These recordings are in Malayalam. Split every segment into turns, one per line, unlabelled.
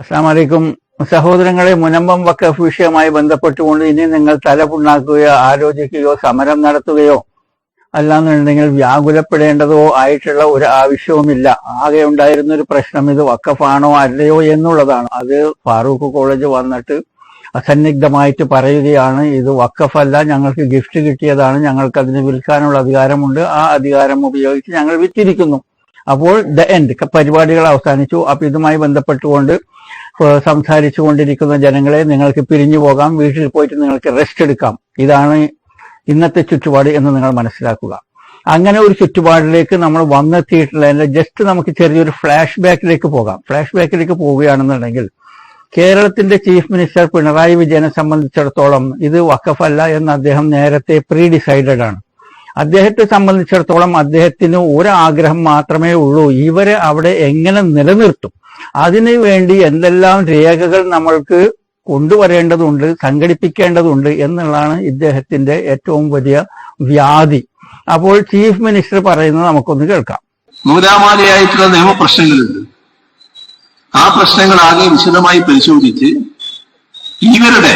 അസ്സാമലൈക്കും സഹോദരങ്ങളെ മുനമ്പം വക്കഫ് വിഷയവുമായി ബന്ധപ്പെട്ടുകൊണ്ട് ഇനി നിങ്ങൾ തലപുണ്ണാക്കുകയോ ആലോചിക്കുകയോ സമരം നടത്തുകയോ അല്ലാന്നുണ്ടെങ്കിൽ വ്യാകുലപ്പെടേണ്ടതോ ആയിട്ടുള്ള ഒരു ആവശ്യവുമില്ല. ആകെ ഉണ്ടായിരുന്ന ഒരു പ്രശ്നം ഇത് വക്കഫാണോ അല്ലയോ എന്നുള്ളതാണ്. അത് ഫാറൂഖ് കോളേജ് വന്നിട്ട് അസന്നിഗ്ധമായിട്ട് പറയുകയാണ് ഇത് വക്കഫല്ല ഞങ്ങൾക്ക് ഗിഫ്റ്റ് കിട്ടിയതാണ് ഞങ്ങൾക്ക് അതിന് വിൽക്കാനുള്ള അധികാരമുണ്ട് ആ അധികാരം ഉപയോഗിച്ച് ഞങ്ങൾ വിറ്റിരിക്കുന്നു. അപ്പോൾ ദ എൻഡ് പരിപാടികൾ അവസാനിച്ചു. അപ്പൊ ഇതുമായി ബന്ധപ്പെട്ടുകൊണ്ട് സംസാരിച്ചു കൊണ്ടിരിക്കുന്ന ജനങ്ങളെ നിങ്ങൾക്ക് പിരിഞ്ഞു പോകാം വീട്ടിൽ പോയിട്ട് നിങ്ങൾക്ക് റെസ്റ്റ് എടുക്കാം. ഇതാണ് ഇന്നത്തെ ചുറ്റുപാട് എന്ന് നിങ്ങൾ മനസ്സിലാക്കുക. അങ്ങനെ ഒരു ചുറ്റുപാടിലേക്ക് നമ്മൾ വന്നെത്തിയിട്ടുള്ളതിന്റെ ജസ്റ്റ് നമുക്ക് ചെറിയൊരു ഫ്ലാഷ് ബാക്കിലേക്ക് പോകാം. ഫ്ലാഷ് ബാക്കിലേക്ക് പോവുകയാണെന്നുണ്ടെങ്കിൽ കേരളത്തിന്റെ ചീഫ് മിനിസ്റ്റർ പിണറായി വിജയനെ സംബന്ധിച്ചിടത്തോളം ഇത് വക്കഫല്ല എന്ന് അദ്ദേഹം നേരത്തെ പ്രീ ഡിസൈഡഡ് ആണ്. അദ്ദേഹത്തെ സംബന്ധിച്ചിടത്തോളം അദ്ദേഹത്തിന് ഒരു ആഗ്രഹം മാത്രമേ ഉള്ളൂ. ഇവരെ അവിടെ എങ്ങനെ നിലനിർത്തും? അതിനു വേണ്ടി എന്തെല്ലാം രേഖകൾ നമ്മൾക്ക് കൊണ്ടുവരേണ്ടതുണ്ട് സംഘടിപ്പിക്കേണ്ടതുണ്ട് എന്നുള്ളതാണ് ഇദ്ദേഹത്തിന്റെ ഏറ്റവും വലിയ വ്യാധി. അപ്പോൾ ചീഫ് മിനിസ്റ്റർ പറയുന്നത് നമുക്കൊന്ന് കേൾക്കാം.
നൂലാമാലയായിട്ടുള്ള നിയമപ്രശ്നങ്ങളുണ്ട്. ആ പ്രശ്നങ്ങൾ ആകെ വിശദമായി പരിശോധിച്ച് ഇവരുടെ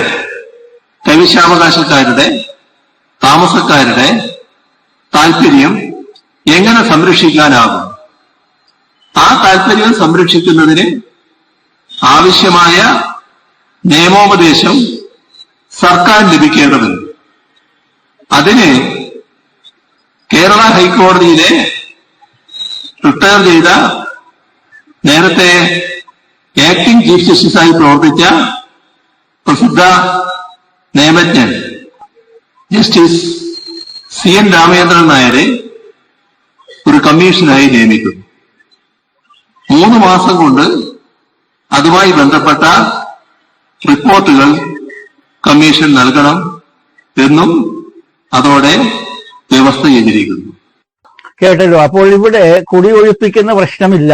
കൈവശാവകാശക്കാരുടെ താമസക്കാരുടെ താല്പര്യം എങ്ങനെ സംരക്ഷിക്കാനാകും? ആ താല്പര്യം സംരക്ഷിക്കുന്നതിന് ആവശ്യമായ നിയമോപദേശം സർക്കാർ ലഭിക്കേണ്ടതുണ്ട്. അതിന് കേരള ഹൈക്കോടതിയിലെ റിട്ടയർ ചെയ്ത നേരത്തെ ആക്ടിംഗ് ചീഫ് ജസ്റ്റിസായി പ്രവർത്തിച്ച പ്രസിദ്ധ നിയമജ്ഞൻ ജസ്റ്റിസ് സി എൻ രാമചന്ദ്രൻ നായരെ ഒരു കമ്മീഷനായി നിയമിക്കുന്നു. മൂന്ന് മാസം കൊണ്ട് അതുമായി ബന്ധപ്പെട്ട റിപ്പോർട്ടുകൾ കമ്മീഷൻ നൽകണം എന്നും അതോടെ വ്യവസ്ഥ ചെയ്തിരിക്കുന്നു.
കേട്ടല്ലോ. അപ്പോൾ ഇവിടെ കുടിയൊഴിപ്പിക്കുന്ന പ്രശ്നമില്ല.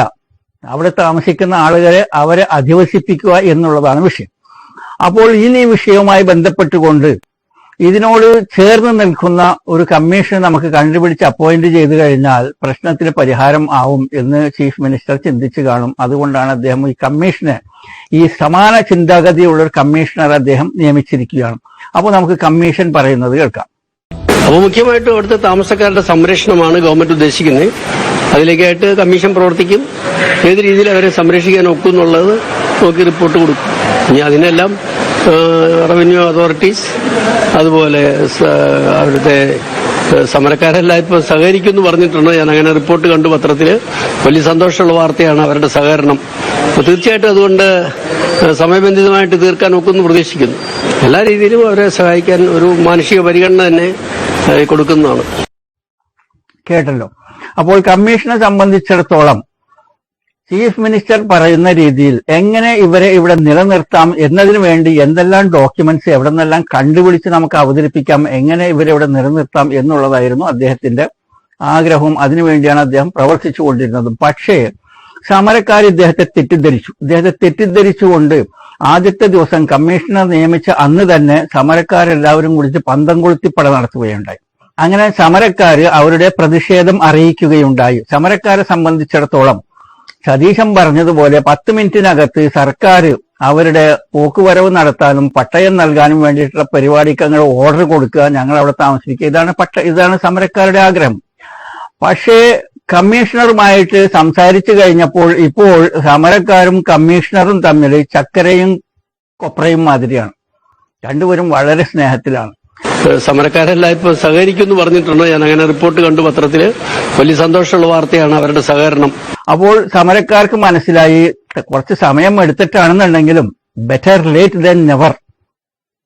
അവിടെ താമസിക്കുന്ന ആളുകളെ അവരെ അധിവസിപ്പിക്കുക എന്നുള്ളതാണ് വിഷയം. അപ്പോൾ ഇനി ഈ വിഷയവുമായി ബന്ധപ്പെട്ടുകൊണ്ട് ഇതിനോട് ചേർന്ന് നിൽക്കുന്ന ഒരു കമ്മീഷൻ നമുക്ക് കണ്ടുപിടിച്ച് അപ്പോയിന്റ് ചെയ്തു കഴിഞ്ഞാൽ പ്രശ്നത്തിന് പരിഹാരം ആവും എന്ന് ചീഫ് മിനിസ്റ്റർ ചിന്തിച്ചു കാണും. അതുകൊണ്ടാണ് അദ്ദേഹം ഈ കമ്മീഷനെ ഈ സമാന ചിന്താഗതിയുള്ള ഒരു കമ്മീഷണർ അദ്ദേഹം നിയമിച്ചിരിക്കുകയാണ്. അപ്പോൾ നമുക്ക് കമ്മീഷൻ പറയുന്നത് കേൾക്കാം.
അപ്പോൾ മുഖ്യമായിട്ടും അവിടുത്തെ താമസക്കാരുടെ സംരക്ഷണമാണ് ഗവൺമെന്റ് ഉദ്ദേശിക്കുന്നത്. അതിലേക്കായിട്ട് കമ്മീഷൻ പ്രവർത്തിക്കും. ഏത് രീതിയിൽ അവരെ സംരക്ഷിക്കാൻ ഒക്കുന്നുള്ളത് നോക്കി റിപ്പോർട്ട് കൊടുക്കും. ഇനി അതിനെല്ലാം റവന്യൂ അതോറിറ്റീസ് അതുപോലെ അവിടുത്തെ സമരക്കാരെല്ലാം ഇപ്പോൾ സഹകരിക്കുമെന്ന് പറഞ്ഞിട്ടുണ്ട്. ഞാൻ അങ്ങനെ റിപ്പോർട്ട് കണ്ടു പത്രത്തിൽ വലിയ സന്തോഷമുള്ള വാർത്തയാണ് അവരുടെ സഹകരണം. അപ്പോൾ തീർച്ചയായിട്ടും അതുകൊണ്ട് സമയബന്ധിതമായിട്ട് തീർക്കാൻ ഒക്കുമെന്ന് പ്രതീക്ഷിക്കുന്നു. എല്ലാ രീതിയിലും അവരെ സഹായിക്കാൻ ഒരു മാനുഷിക പരിഗണന തന്നെ കൊടുക്കുന്നതാണ്.
കേട്ടല്ലോ. അപ്പോൾ കമ്മീഷനെ സംബന്ധിച്ചിടത്തോളം ചീഫ് മിനിസ്റ്റർ പറയുന്ന രീതിയിൽ എങ്ങനെ ഇവരെ ഇവിടെ നിലനിർത്താം എന്നതിനു വേണ്ടി എന്തെല്ലാം ഡോക്യുമെന്റ്സ് എവിടെ നിന്നെല്ലാം കണ്ടുപിടിച്ച് നമുക്ക് അവതരിപ്പിക്കാം എങ്ങനെ ഇവരെ ഇവിടെ നിലനിർത്താം എന്നുള്ളതായിരുന്നു അദ്ദേഹത്തിന്റെ ആഗ്രഹവും. അതിനുവേണ്ടിയാണ് അദ്ദേഹം പ്രവർത്തിച്ചു കൊണ്ടിരുന്നത് പക്ഷേ സമരക്കാർ ഇദ്ദേഹത്തെ തെറ്റിദ്ധരിച്ചു. ഇദ്ദേഹത്തെ തെറ്റിദ്ധരിച്ചുകൊണ്ട് ആദ്യത്തെ ദിവസം കമ്മീഷണർ നിയമിച്ച അന്ന് തന്നെ സമരക്കാരെല്ലാവരും കുടിച്ച് പന്തം കൊളുത്തിപ്പട നടത്തുകയുണ്ടായി. അങ്ങനെ സമരക്കാർ അവരുടെ പ്രതിഷേധം അറിയിക്കുകയുണ്ടായി. സമരക്കാരെ സംബന്ധിച്ചിടത്തോളം സതീശൻ പറഞ്ഞതുപോലെ പത്ത് മിനിറ്റിനകത്ത് സർക്കാർ അവരുടെ പോക്കുവരവ് നടത്താനും പട്ടയം നൽകാനും വേണ്ടിയിട്ടുള്ള പരിപാടിക്ക് അങ്ങനെ ഓർഡർ കൊടുക്കുക ഞങ്ങൾ അവിടെ താമസിക്കുക ഇതാണ് പട്ട ഇതാണ് സമരക്കാരുടെ ആഗ്രഹം. പക്ഷേ കമ്മീഷണറുമായിട്ട് സംസാരിച്ചു കഴിഞ്ഞപ്പോൾ ഇപ്പോൾ സമരക്കാരും കമ്മീഷണറും തമ്മിൽ ചക്കരയും കൊപ്രയും മാതിരിയാണ്. രണ്ടുപേരും വളരെ സ്നേഹത്തിലാണ്.
സമരക്കാരെല്ലാം ഇപ്പോൾ സഹകരിക്കുമെന്ന് പറഞ്ഞിട്ടുണ്ട്. ഞാൻ അങ്ങനെ റിപ്പോർട്ട് കണ്ടു പത്രത്തിൽ വലിയ സന്തോഷമുള്ള വാർത്തയാണ് അവരുടെ സഹകരണം.
അപ്പോൾ സമരക്കാർക്ക് മനസ്സിലായി കുറച്ച് സമയം എടുത്തിട്ടാണെന്നുണ്ടെങ്കിലും ബെറ്റർ ലേറ്റ് ദൻ നെവർ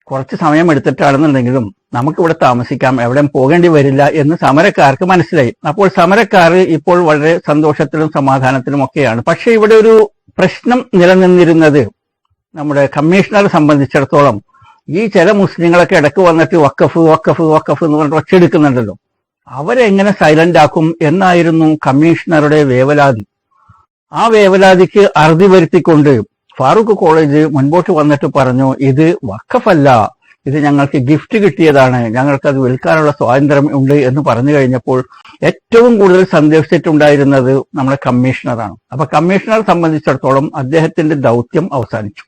കുറച്ച് സമയം എടുത്തിട്ടാണെന്നുണ്ടെങ്കിലും നമുക്കിവിടെ താമസിക്കാം എവിടെയും പോകേണ്ടി വരില്ല എന്ന് സമരക്കാർക്ക് മനസ്സിലായി. അപ്പോൾ സമരക്കാർ ഇപ്പോൾ വളരെ സന്തോഷത്തിലും സമാധാനത്തിലും ഒക്കെയാണ്. പക്ഷെ ഇവിടെ ഒരു പ്രശ്നം നിലനിന്നിരുന്നത് നമ്മുടെ കമ്മീഷണറെ സംബന്ധിച്ചിടത്തോളം. ഈ ചില മുസ്ലിങ്ങളൊക്കെ ഇടയ്ക്ക് വന്നിട്ട് വക്കഫ് വക്കഫ് വക്കഫ് എന്ന് പറഞ്ഞിട്ട് ഒച്ചെടുക്കുന്നുണ്ടല്ലോ അവരെങ്ങനെ സൈലന്റ് ആക്കും എന്നായിരുന്നു കമ്മീഷണറുടെ വേവലാതി. ആ വേവലാതിക്ക് അറുതി വരുത്തിക്കൊണ്ട് ഫാറൂഖ് കോളേജ് മുൻപോട്ട് വന്നിട്ട് പറഞ്ഞു ഇത് വക്കഫല്ല ഇത് ഞങ്ങൾക്ക് ഗിഫ്റ്റ് കിട്ടിയതാണ്. ഞങ്ങൾക്ക് അത് വിൽക്കാനുള്ള സ്വാതന്ത്ര്യം ഉണ്ട് എന്ന് പറഞ്ഞു കഴിഞ്ഞപ്പോൾ ഏറ്റവും കൂടുതൽ സന്ദേശിച്ചിട്ടുണ്ടായിരുന്നത് നമ്മുടെ കമ്മീഷണറാണ്. അപ്പൊ കമ്മീഷണർ സംബന്ധിച്ചിടത്തോളം അദ്ദേഹത്തിന്റെ ദൗത്യം അവസാനിച്ചു.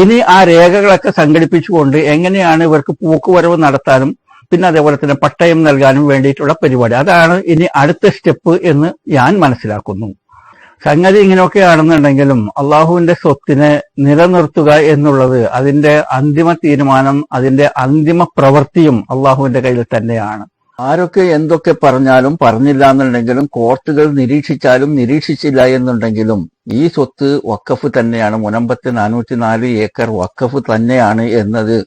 ഇനി ആ രേഖകളൊക്കെ സംഘടിപ്പിച്ചുകൊണ്ട് എങ്ങനെയാണ് ഇവർക്ക് പോക്കുവരവ് നടത്താനും പിന്നെ അതേപോലെ തന്നെ പട്ടയം നൽകാനും വേണ്ടിയിട്ടുള്ള പരിപാടി. അതാണ് ഇനി അടുത്ത സ്റ്റെപ്പ് എന്ന് ഞാൻ മനസ്സിലാക്കുന്നു. സംഗതി ഇങ്ങനെയൊക്കെയാണെന്നുണ്ടെങ്കിലും അള്ളാഹുവിന്റെ സ്വത്തിനെ നിലനിർത്തുക എന്നുള്ളത് അതിന്റെ അന്തിമ തീരുമാനം അതിന്റെ അന്തിമ പ്രവൃത്തിയും അള്ളാഹുവിന്റെ കയ്യിൽ തന്നെയാണ്. ആരൊക്കെ എന്തൊക്കെ പറഞ്ഞാലും പറഞ്ഞില്ല എന്നുണ്ടെങ്കിലും കോർട്ടുകൾ നിരീക്ഷിച്ചാലും നിരീക്ഷിച്ചില്ല എന്നുണ്ടെങ്കിലും ഈ സ്വത്ത് വക്കഫ് തന്നെയാണ്. മുനമ്പത്ത് നാനൂറ്റി നാല് ഏക്കർ വക്കഫ് തന്നെയാണ് എന്നത്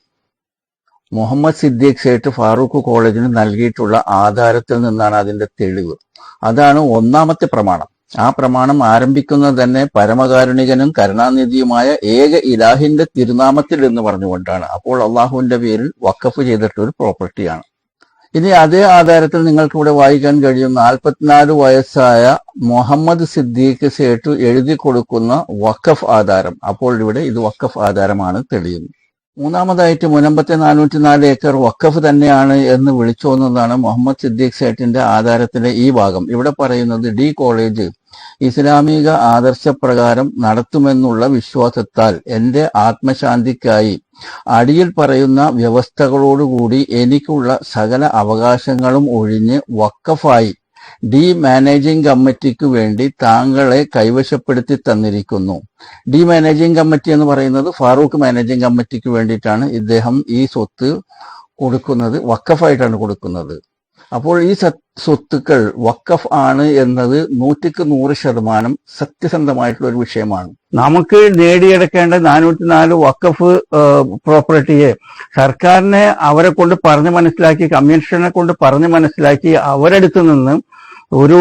മുഹമ്മദ് സിദ്ദീഖ് സേട്ട് ഫാറൂഖ് കോളേജിന് നൽകിയിട്ടുള്ള ആധാരത്തിൽ നിന്നാണ് അതിന്റെ തെളിവ്. അതാണ് ഒന്നാമത്തെ പ്രമാണം. ആ പ്രമാണം ആരംഭിക്കുന്നത് തന്നെ പരമകാരുണികനും കരുണാനിധിയുമായ ഏക ഇലാഹിന്റെ തിരുനാമത്തിൽ എന്ന് പറഞ്ഞുകൊണ്ടാണ്. അപ്പോൾ അള്ളാഹുവിന്റെ പേരിൽ വക്കഫ് ചെയ്തിട്ടൊരു പ്രോപ്പർട്ടിയാണ്. ഇനി അതേ ആധാരത്തിൽ നിങ്ങൾക്ക് ഇവിടെ വായിക്കാൻ കഴിയും നാൽപ്പത്തിനാല് വയസ്സായ മുഹമ്മദ് സിദ്ദീഖ് സേട്ടു എഴുതി കൊടുക്കുന്ന വഖഫ് ആധാരം. അപ്പോൾ ഇവിടെ ഇത് വഖഫ് ആധാരമാണ് തെളിയുന്നത്. മൂന്നാമതായിട്ട് മുനമ്പത്തെ നാനൂറ്റി നാല് ഏക്കർ വക്കഫ് തന്നെയാണ് എന്ന് വിളിച്ചോന്നതാണ് മുഹമ്മദ് സിദ്ദീഖ് സേട്ടിന്റെ ആധാരത്തിലെ ഈ ഭാഗം. ഇവിടെ പറയുന്നത് ഡി കോളേജ് ഇസ്ലാമിക ആദർശപ്രകാരം നടത്തുമെന്നുള്ള വിശ്വാസത്താൽ എന്റെ ആത്മശാന്തിക്കായി അടിയിൽ പറയുന്ന വ്യവസ്ഥകളോടുകൂടി എനിക്കുള്ള സകല അവകാശങ്ങളും ഒഴിഞ്ഞ് വക്കഫായി ഡി മാനേജിംഗ് കമ്മിറ്റിക്ക് വേണ്ടി താങ്കളെ കൈവശപ്പെടുത്തി തന്നിരിക്കുന്നു. ഡി മാനേജിംഗ് കമ്മിറ്റി എന്ന് പറയുന്നത് ഫാറൂഖ് മാനേജിംഗ് കമ്മിറ്റിക്ക് വേണ്ടിയിട്ടാണ് ഇദ്ദേഹം ഈ സ്വത്ത് കൊടുക്കുന്നത് വക്കഫായിട്ടാണ് കൊടുക്കുന്നത്. അപ്പോൾ ഈ സ്വത്തുക്കൾ വക്കഫ് ആണ് എന്നത് നൂറ്റിക്ക് നൂറ് ശതമാനം സത്യസന്ധമായിട്ടുള്ള ഒരു വിഷയമാണ്. നമുക്ക് നേടിയെടുക്കേണ്ട നാനൂറ്റി നാല് വക്കഫ് പ്രോപ്പർട്ടിയെ സർക്കാരിനെ അവരെ കൊണ്ട് പറഞ്ഞു മനസ്സിലാക്കി കമ്മീഷനെ കൊണ്ട് പറഞ്ഞു മനസ്സിലാക്കി അവരെടുത്തു നിന്ന് ഒരു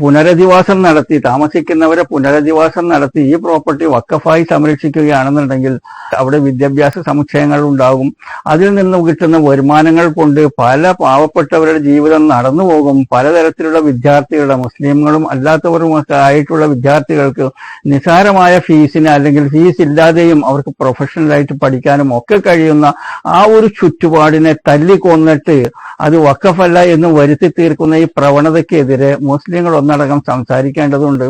പുനരധിവാസം നടത്തി താമസിക്കുന്നവരെ പുനരധിവാസം നടത്തി ഈ പ്രോപ്പർട്ടി വക്കഫായി സംരക്ഷിക്കുകയാണെന്നുണ്ടെങ്കിൽ അവിടെ വിദ്യാഭ്യാസ സമുച്ചയങ്ങൾ ഉണ്ടാകും. അതിൽ നിന്നും കിട്ടുന്ന വരുമാനങ്ങൾ കൊണ്ട് പല പാവപ്പെട്ടവരുടെ ജീവിതം നടന്നു പോകും. പലതരത്തിലുള്ള വിദ്യാർത്ഥികളുടെ മുസ്ലിങ്ങളും അല്ലാത്തവരും ഒക്കെ ആയിട്ടുള്ള വിദ്യാർത്ഥികൾക്ക് നിസാരമായ ഫീസിന് അല്ലെങ്കിൽ ഫീസ് ഇല്ലാതെയും അവർക്ക് പ്രൊഫഷണലായിട്ട് പഠിക്കാനും ഒക്കെ കഴിയുന്ന ആ ഒരു ചുറ്റുപാടിനെ തല്ലിക്കൊന്നിട്ട് അത് വക്കഫല്ല എന്ന് വരുത്തി തീർക്കുന്ന ഈ പ്രവണതയ്ക്കെതിരെ മുസ്ലിങ്ങൾ ഒന്നടങ്കം സംസാരിക്കേണ്ടതുണ്ട്.